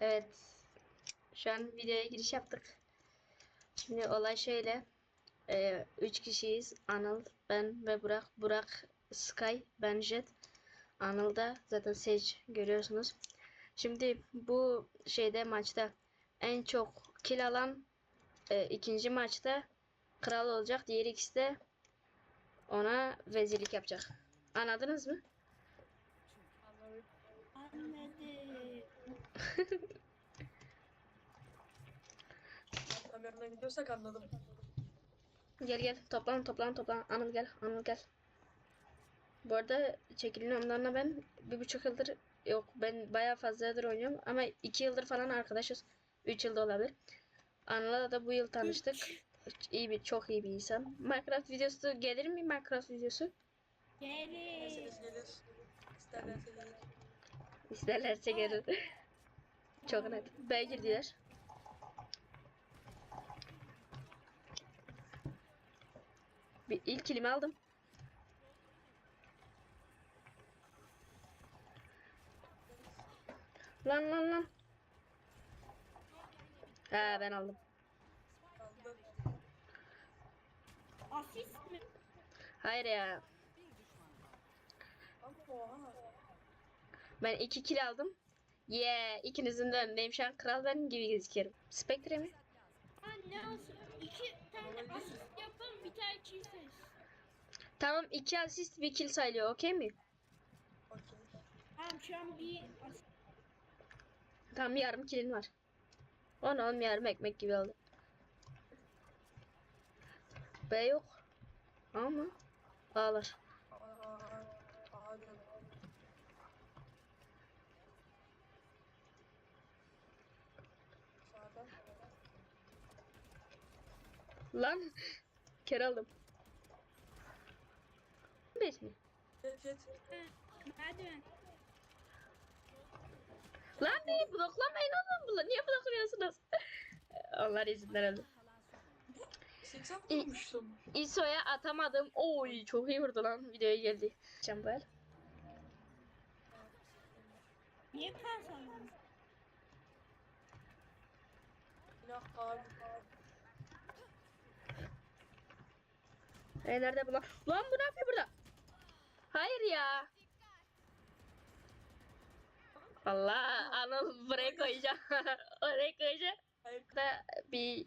Evet. Şu an videoya giriş yaptık. Şimdi olay şöyle. Ee, üç kişiyiz. Anıl, ben ve Burak. Burak, Sky, ben Jet. Anıl da zaten Sage görüyorsunuz. Şimdi bu şeyde maçta en çok kill alan e, ikinci maçta kral olacak. Diğer ikisi de ona vezirlik yapacak. Anladınız mı? Anladım. Anladım. Kameramdan gidiyorsak anladım. Gel gel toplan toplan toplan. Anıl gel Anıl gel. Bu arada çekilin onlarla ben bir buçuk yıldır yok ben bayağı fazladır oynuyorum ama iki yıldır falan arkadaşız. Üç yılda olabilir. Anıl'la da bu yıl tanıştık. İyi bir çok iyi bir insan. Minecraft videosu gelir mi Minecraft videosu? Gelir. İsterlerse gelir. İsterlerse gelir. Çok net. B girdiler. Bir ilk kilimi aldım. Lan lan lan. Ha ben aldım. Asist mi? Hayır ya. Ben iki kill aldım. Yeah, ikinizin de önündeyim şu an. Kral benim gibi gözüküyorum. Spectre mi? Ha ne olsun? İki tane asist yapın bir tane kill sayısı. Tamam iki asist bir kill sayılıyor. Okey mi? Okey. Tamam şu an bir asist. Tamam yarım kilin var. On on yarım ekmek gibi oldu. B yok. Ama ağlar. Aa, aa, aa, aa diyorum. Sağda. Lan kere aldım. Beş mi? Jet jet. Merdiven. Lan neyi bloklamayın oğlum bunu. Niye blokluyorsunuz? Öldü. 80 İyi. vurmuştum. ISO'ya atamadım. Oy çok iyi vurdu lan. Videoya geldi. Çambal. Niye kalsandın? Yine abi. E nerede bu lan? Lan bu ne yapıyor burada? Hayır ya. Allah Anıl buraya koyacağım. Oraya koyacağım. Hayır. Da bir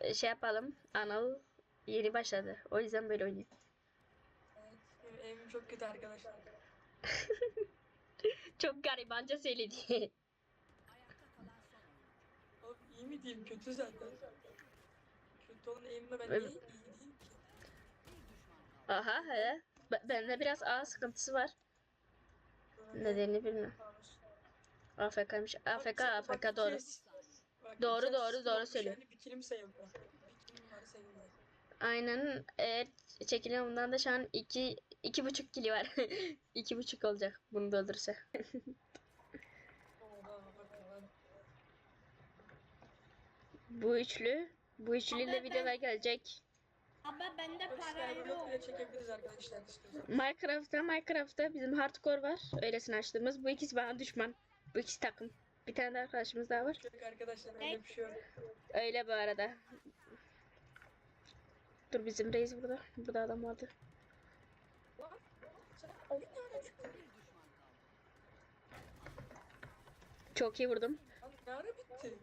e, şey yapalım. Anıl yeni başladı. O yüzden böyle oynuyor. Evet. Evim çok kötü arkadaşlar. Çok garibanca söyledi. Oğlum iyi mi diyeyim kötü zaten. Kötü olan evimle ben Evet. iyi? Aha he. Bende biraz ağ sıkıntısı var. Nedenini bilmiyorum. AFK'ymış. AFK, AFK doğru. Doğru, doğru, doğru söylüyor. Yani bir kilim sayıldı. Bir kilim var sayıldı. Aynen. Eğer çekilen bundan da şu an iki, iki buçuk kili var. iki buçuk olacak bunu bak lan. bu üçlü. Bu üçlüyle videolar gelecek. Ama bende para yok. bile çekebiliriz arkadaşlar istiyorsanız. Minecraft'ta Minecraft'ta bizim hardcore var. Öylesine açtığımız. Bu ikisi bana düşman. Bu ikisi takım. Bir tane de arkadaşımız daha var. Yok arkadaşlar öyle bir şey yok. Öyle bu arada. Dur bizim reis burada. Burada adam vardı. Çok iyi vurdum. Ne ara bitti?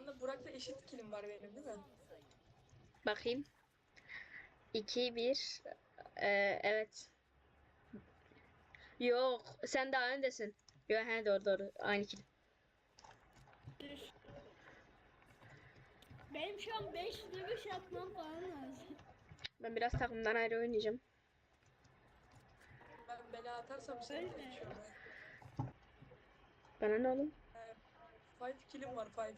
Anda Burak'la eşit kilim var benim değil mi? Bakayım. 2 1 ee, evet. Yok, sen daha öndesin. Yok, he doğru doğru. Aynı kill. Benim şu an 5 dövüş yapmam falan lazım. Ben biraz takımdan ayrı oynayacağım. Ben bela atarsam seni Öyle. geçiyorum. Bana ne oğlum? Five kilim var five.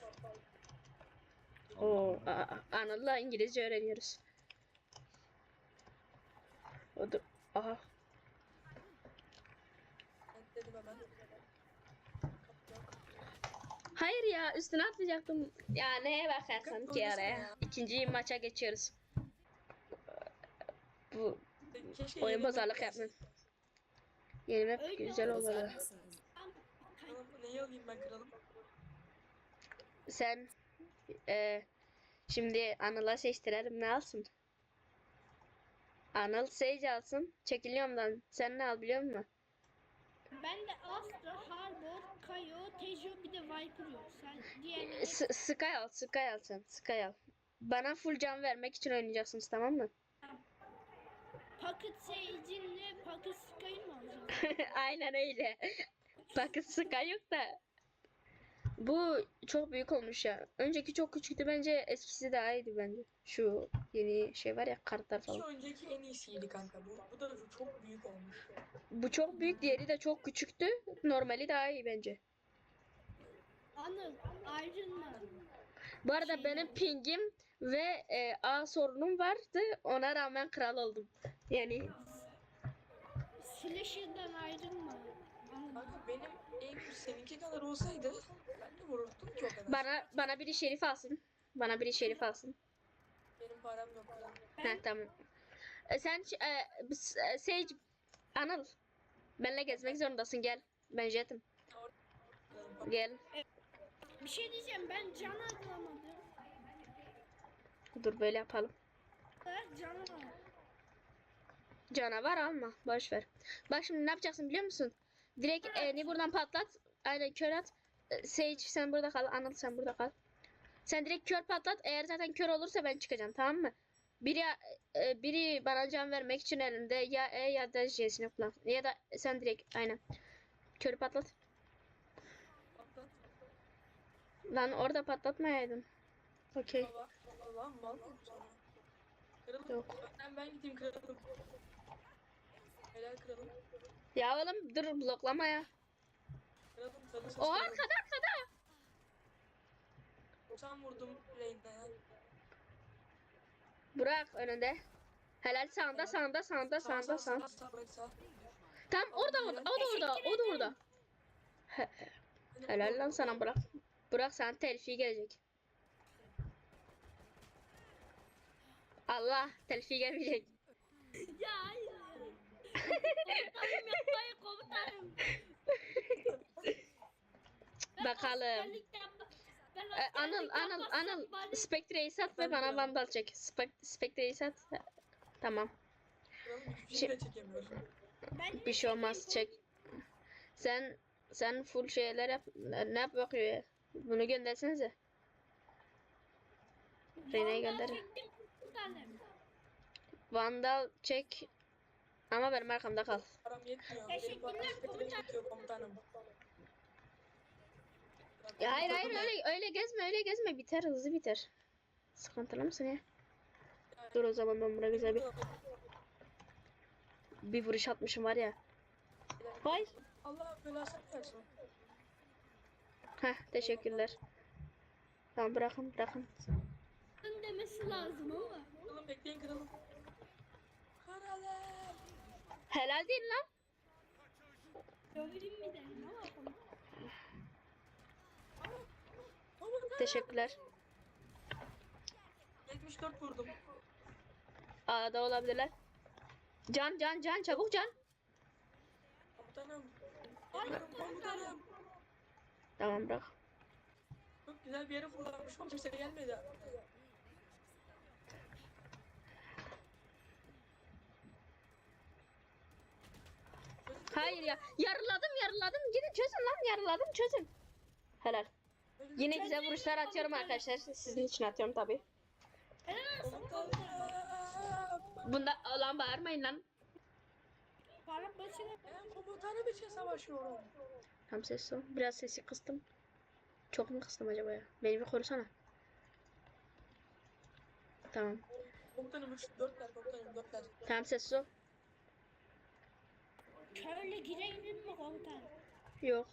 Oo, Anıl'la İngilizce öğreniyoruz. O da, aha. Ben dedim hemen. Hayır ya üstüne atlayacaktım. Ya neye bakarsan ki araya. ya. İkinci maça geçiyoruz. Bu Keşke oyun gelsin. yapmayın. Yeni map güzel. Kralım neyi alayım ben kralım? Sen e, şimdi Anıl'a seçtirelim ne alsın? Anıl Sage alsın. Çekiliyorumdan. Sen ne al biliyor musun? Ben de Astra, Harbor, Kayo, Tejo bir de Viper yok. Sen diğerleri S Sky al. Sky al sen. Sky al. Bana full can vermek için oynayacaksınız tamam mı? Pocket Sage'inle Pocket Sky'ı mı alacağız? Aynen öyle. Bakın Sky yok da. Bu çok büyük olmuş ya. Önceki çok küçüktü bence. Eskisi daha iyiydi bence. Şu yeni şey var ya kartlar Şu falan. önceki en iyisiydi kanka. Bu, bu da çok büyük olmuş. Bu çok büyük. Diğeri de çok küçüktü. Normali daha iyi bence. Anıl, Man. Bu arada Şey benim pingim ve e, A sorunum vardı. Ona rağmen kral oldum. Yani Slasher'dan. Anıl. Kanka benim aim'im seninki kadar olsaydı ben de vururdum ki o kadar. bana bana biri şerif alsın. Bana biri şerif alsın. Benim param yok kralım. Heh, tamam. E, sen e, Sage Anıl benimle gezmek zorundasın gel. Ben jetim. Gel. Bir şey diyeceğim ben can alamadım. Dur böyle yapalım. Ben can alamadım. Canavar alma. Boş ver. Bak şimdi ne yapacaksın biliyor musun? Direkt E'ni buradan patlat. Aynen kör at. E, Sage sen burada kal. Anıl sen burada kal. Sen direkt kör patlat. Eğer zaten kör olursa ben çıkacağım tamam mı? Biri e, biri bana can vermek için elinde ya E ya da J'sini kullan. Ya da sen direkt aynen. Körü patlat. Lan orada patlatmayaydın. Okey. Baba. Yok. Önden ben gideyim kralım. Helal kralım. Ya oğlum dur bloklama ya. O arkada arkada. Sen vurdum lane'den. Burak önünde. Helal sağında sağında sağında Sağ sağında sağ sağ. sağ sağ bırak sağ. Tam orada orada o da orada o da orada. Helal lan sana Burak. Burak sana telfi gelecek. Allah telfi gelmeyecek. Ya. Komutanım yapmayın komutanım. Ben Bakalım. askerlikten- ben Ee, Anıl askerlikten Anıl Anıl bari- Spectre'yi sat ve bana vandal çek. Spek Spectre'yi sat. Tamam. Kralım hiçbir şey de çekemiyorum. Ben Bir şey olmaz çek. Sen sen full şeyler yap. Ne yap bakıyor ya? Bunu göndersenize. Rene'yi Vallahi gönder. çektim komutanım. Vandal çek. Ama benim arkamda kal. Param yetmiyor. Benim komutanım. Ya hayır hayır öyle öyle gezme öyle gezme biter hızlı biter. Sıkıntılı mısın ya? Dur o zaman ben buna güzel bir bir vuruş atmışım var ya. Hayır. Allah belasını versin. Heh teşekkürler. Tamam bırakın bırakın. Bunun demesi lazım ama. Kralım bekleyin kralım. Kralım. Helal değil lan. Döveyim mi dedim ama. Teşekkürler. 74 vurdum. A'da olabilirler. Can can can çabuk can. Komutanım. Komutanım. Tamam bırak. Çok güzel bir yere fırlamış ama kimse gelmedi. Hayır ya. Yarıladım yarıladım. Gidin çözün lan yarıladım çözün. Helal. Yine güzel vuruşlar atıyorum arkadaşlar. Sizin için atıyorum tabi. Bunda lan bağırmayın lan. Başına Ben komutanım için savaşıyorum. Tam ses o. Biraz sesi kıstım. Çok mu kıstım acaba ya? Beni bir korusana. Tamam. Komutanım 3 4 ver komutanım 4 ver. Tamam ses o. köyle girelim mi komutanım? Yok.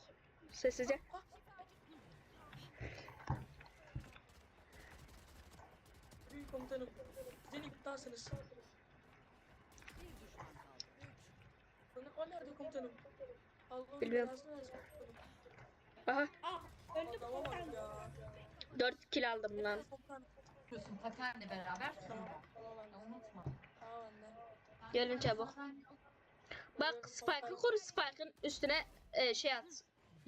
Sessizce. Büyük komutanım. Sizin iptalsınız. O nerede komutanım? Allah'ın Bilmiyorum. Aha. Ah öldü Adama bak komutanım. ya. 4 kill aldım lan. Yapıyorsun patenle beraber. Tamam. Tamam anne. Unutma. Tamam anne. Gelin çabuk. Bak Spike'ı kur Spike'ın üstüne e, şey at.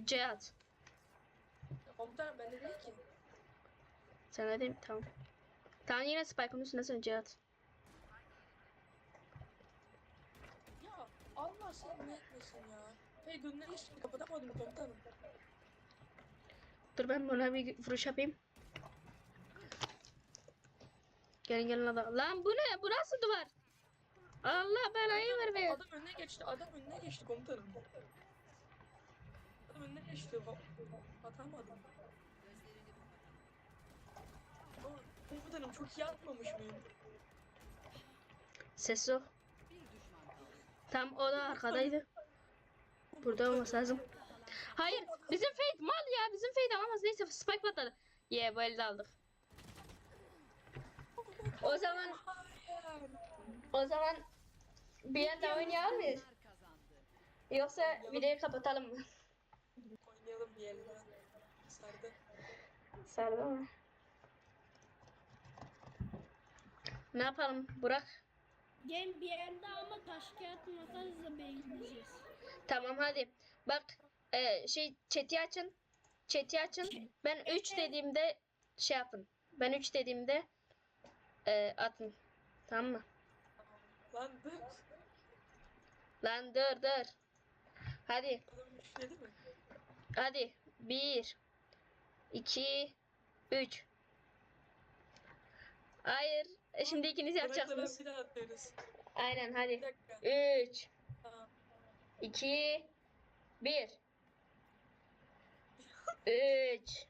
C at. Komutanım ben de değil ki. Sen öyle değil mi? Tamam. Tamam yine Spike'ın üstüne sen C at. Ya Allah seni ne etmesin ya. Gönlünü hiç kapatamadım komutanım. Dur ben buna bir vuruş yapayım. Gelin gelin adam. Lan bu ne? Bu nasıl duvar? Allah belayı vermeye. Adam önüne geçti. Adam önüne geçti komutanım. Adam önüne geçti. Atamadım. Komutanım çok iyi atmamış mıyım? Ses o. Tam o da arkadaydı. Burada olması lazım. Hayır bizim Fate mal ya bizim Fate alamaz. Neyse Spike patladı. Ye bu elde aldık. O zaman. O zaman bir elde oynayalım mıyız? Yoksa videoyu kapatalım mı? Oynayalım bir yerden. Sardı. Sardı mı? Ne yapalım Burak? Gel bir yerde ama taş kağıt makasla bekleyeceğiz. Tamam hadi. Bak e, şey chat'i açın. Chat'i açın. Ben 3 dediğimde şey yapın. Ben 3 dediğimde e, atın. Tamam mı? Lan dur. Lan dur dur. Hadi. Mi? Hadi. 1 2 3 Hayır. E, Şimdi ikiniz yapacaksınız. Bir daha. Aynen Bir hadi. 3 Tamam. 2 1 3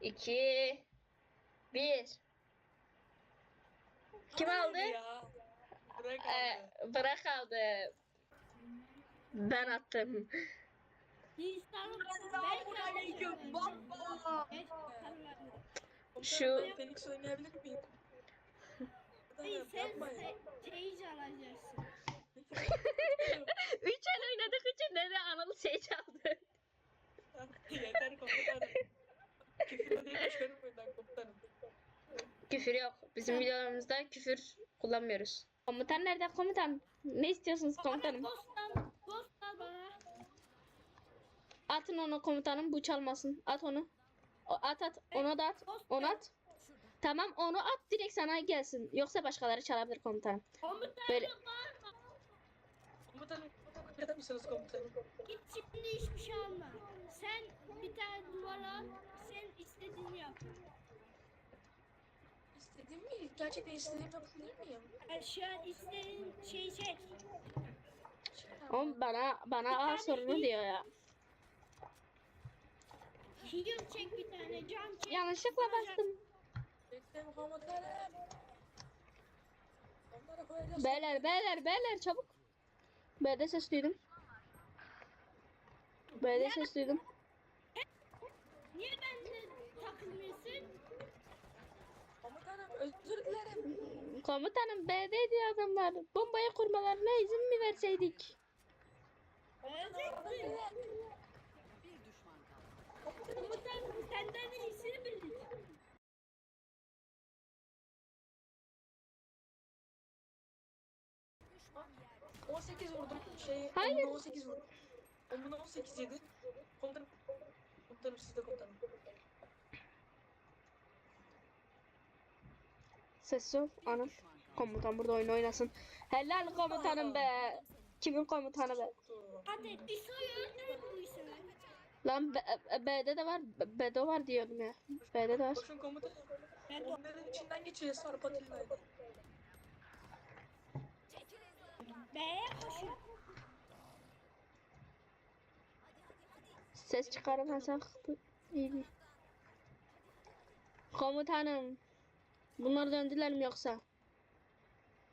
2 1 Kim Hayır aldı? Ya. Bırak Ee, aldı. bırak aldı. Ben attım. Baba. Şu- Phoenix oynayabilir miyim? Komutanım, sen se- Sage alacaksın. Üç el oynadık üçünde de Anıl şey çaldı. Yeter komutanım. Küfür değil çıkarım oyundan komutanım. Küfür yok. Bizim videolarımızda küfür kullanmıyoruz. Komutan nerede komutan? Ne istiyorsunuz komutanım? Bana. Atın onu komutanım bu çalmasın. At onu. O- At at. Onu da at. Onu at. Tamam onu at direkt sana gelsin. Yoksa başkaları çalabilir komutanım. Komutanım Böyle- bağırma. Komutanım, mısınız komutanım? Git şimdi hiçbir şey alma. Sen bir tane duvara sen istediğini yap. İstediğim mi? Gerçekten istediğimi yapabilir miyim? Yani şu an istediğin şeyi seç. O bana bana A sorunu diyor ya. Heal çek bir tane, can çek. Yanlışlıkla bastım. Bekle koyacağız. Beyler beyler beyler çabuk. B'de ses duydum. B'de ses duydum. Niye benimle takılmıyorsun? Komutanım özür dilerim. Komutanım B'deydi adamlar. Bombayı kurmalarına izin mi verseydik? Öleceksin. Komutan senden iyisini bilir. On 18 vurdum. Şey, Hayır. Hayır. 18 vurdum. Omuna 18 yedi. Komutanım. Komutanım siz de komutanım. Ses ol anam. Komutan burada oyun oynasın. Helal komutanım be. Kimin komutanı be? Hadi İso'yu öldürün bu İso'yu. Lan B- e, B'de de var. B- B'de var diyordum ya. B'de de var. Koşun komutanım. Onların içinden geçeceğiz Sarp Atilla'yla. B'ye koşun. Ses çıkaramazsak iyi değil. Komutanım. Bunlar döndüler mi yoksa?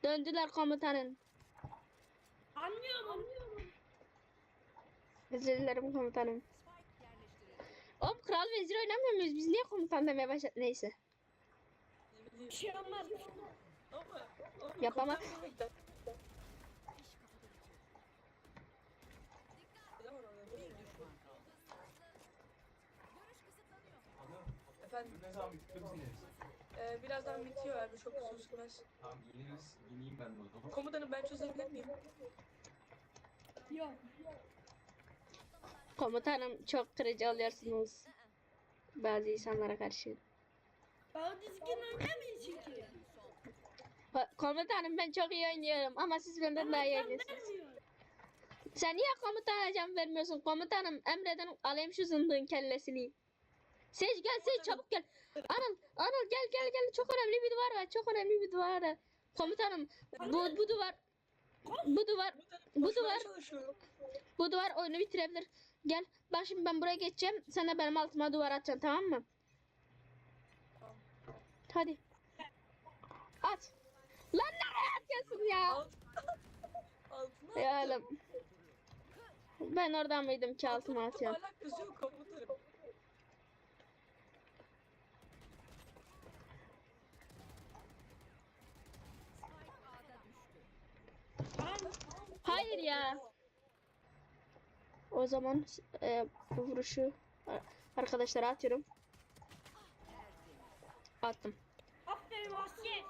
Döndüler komutanım. Anlıyorum anlıyorum. Özür dilerim komutanım. Oğlum kral vezir oynamıyor muyuz? Biz niye komutan demeye başladık? Neyse. Bir şey olmaz. Ama, ama Yapamaz. Efendim, birazdan bitiyor abi. Çok uzun sürmez. Tamam ineriz, ineyim ben de o zaman. Komutanım ben çözebilir miyim? Yok. Komutanım çok kırıcı oluyorsunuz. Bazı insanlara karşı. O düzgün oynamıyor çünkü. Ko- Komutanım ben çok iyi oynuyorum ama siz benden daha iyi oynuyorsunuz. Sen niye komutana can vermiyorsun? Komutanım emreden alayım şu zındığın kellesini. Seç gel Seç çabuk gel. Anıl Anıl gel gel gel çok önemli bir duvar var. Çok önemli bir duvar var. Komutanım bu, bu duvar bu duvar Bu duvar- bu duvar oyunu bitirebilir. Gel bak şimdi ben buraya geçeceğim. Sen de benim altıma duvar atacaksın tamam mı? Hadi. At. Lan nereye atıyorsun ya? Alt. Altına Ya oğlum. Ben oradan mıydım ki altıma atıyorum? Hala kızıyor komutanım. Hayır ya. O zaman e, bu vuruşu arkadaşlara atıyorum. Attım. aferin asker.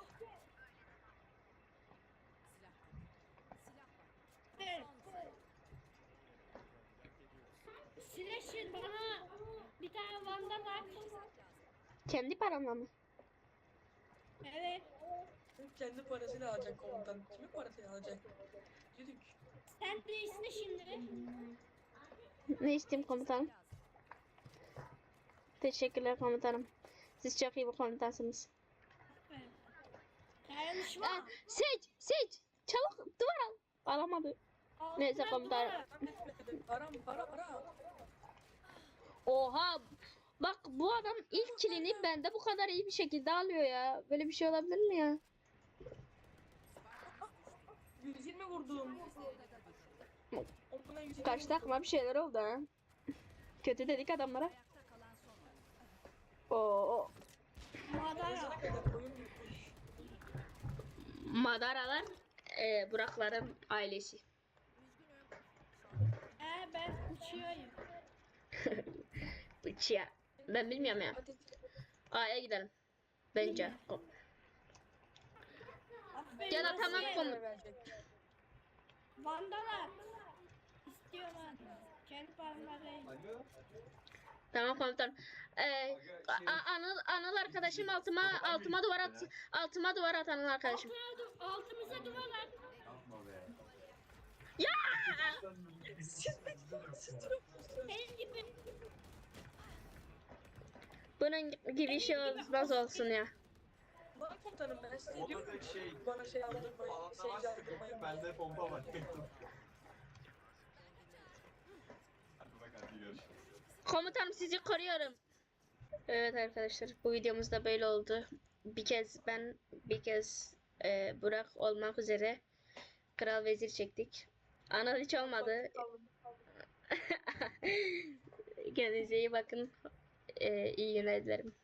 Slasher bana bir tane vandal at. Kendi paramla mı? Evet. Kendi parasıyla alacak komutan. Kimin parasıyla alacak? Yürük. Sen de iste şimdi. Ne isteyeyim komutanım? Teşekkürler komutanım. Siz çok iyi bir komutansınız. Dayanışma. Aa, seç, seç. Çabuk duvar al. Alamadı. Neyse Altına komutanım. Ben etmedim. Param para para. Oha. Bak bu adam ilk kilini bende bu kadar iyi bir şekilde alıyor ya. Böyle bir şey olabilir mi ya? Vurdum. Okuna 120 Karşı vurdum. takıma bir şeyler oldu ha. Kötü dedik adamlara. Oo, Madara. Madaralar e, Burakların ailesi. Ee, ben uçuyorum. Bıçıya. Ben bilmiyorum ya. A'ya gidelim. Bence. Ya da tamam asker. Komut- Verecek. Vandal at. İstiyorlar. Kendi parmağı. Tamam komutanım. Ee, a- Anıl, Anıl arkadaşım altıma altıma duvar at. Altıma duvar at Anıl arkadaşım. Altına altımıza duvar at. Yapma be. Ya! Senin gibi. Bunun gibi şey olmaz olsun ya. Komutanım ben size diyorum. Olacak şey. Bana şey aldırmayın. Şey aldırmayın. bende pompa var. Hadi. Komutanım sizi koruyorum. Evet arkadaşlar bu videomuz da böyle oldu. Bir kez ben bir kez e, Burak olmak üzere Kral Vezir çektik. Anıl hiç olmadı. Kendinize iyi bakın. E, iyi günler dilerim.